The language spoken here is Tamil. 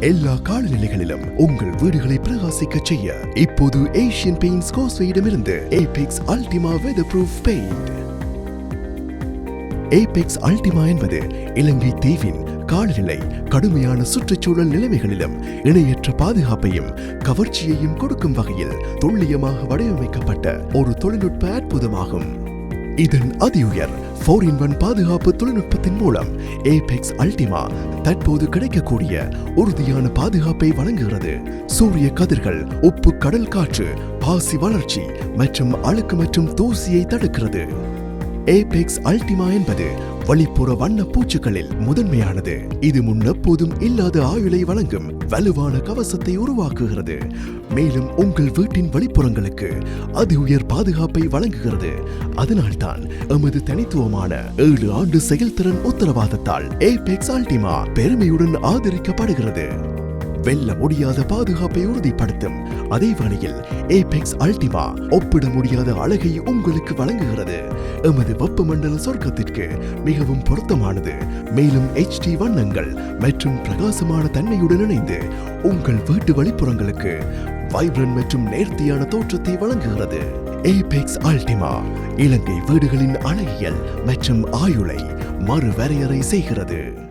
எல்லா காலநிலைகளிலும் உங்கள் வீடுகளை பிரகாசிக்க செய்ய இப்போது Asian Paints கோஸ்வேயிடமிருந்து Apex Ultima weather proof paint Apex Ultima என்பது இலங்கை தீவின் காலநிலை கடுமையான சுற்றுச்சூழல் நிலைமைகளிலும் இணையற்ற பாதுகாப்பையும் கவர்ச்சியையும் கொடுக்கும் வகையில் துல்லியமாக வடிவமைக்கப்பட்ட ஒரு தொழில்நுட்ப அற்புதமாகும். இதன் அதியுயர் ஃபோர் இன் ஒன் பாதுகாப்பு தொழில்நுட்பத்தின் மூலம் ஏபெக்ஸ் அல்டிமா தற்போது கிடைக்கக்கூடிய உறுதியான பாதுகாப்பை வழங்குகிறது. சூரிய கதிர்கள் உப்பு கடல் காற்று பாசி வளர்ச்சி மற்றும் அழுக்கு மற்றும் தூசியை தடுக்கிறது. ஏபெக்ஸ் அல்டிமா என்பது வெளிப்புற வண்ண பூச்சுக்களில் முதன்மையானது. இது முன்னெப்போதும் இல்லாத ஆயுளை வழங்கும் வலுவான கவசத்தை உருவாக்குகிறது. மேலும் உங்கள் வீட்டின் வெளிப்புறங்களுக்கு அதி உயர் பாதுகாப்பை வழங்குகிறது. அதனால்தான் எமது தனித்துவமான ஏழு ஆண்டு செயல்திறன் உத்தரவாதத்தால் ஏபெக்ஸ் ஆல்டிமா பெருமையுடன் ஆதரிக்கப்படுகிறது. வெல்ல முடியாத பாதுகாப்பை உறுதிப்படுத்தும். அதே வேளையில் ஏபெக்ஸ் அல்டிமா ஒப்பிட முடியாத அழகை உங்களுக்கு வழங்குகிறது. எமது வெப்பமண்டல சொர்க்கத்திற்கு மிகவும் பொருத்தமானது. மேலும் HD வண்ணங்கள் மற்றும் பிரகாசமான தன்மையுடன் இணைந்து உங்கள் வீட்டு வெளிப்புறங்களுக்கு வைப்ரன் மற்றும் நேர்த்தியான தோற்றத்தை வழங்குகிறது. ஏபெக்ஸ் அல்டிமா இலங்கை வீடுகளின் அழகியல் மற்றும் ஆயுளை மறுவரையறை செய்கிறது.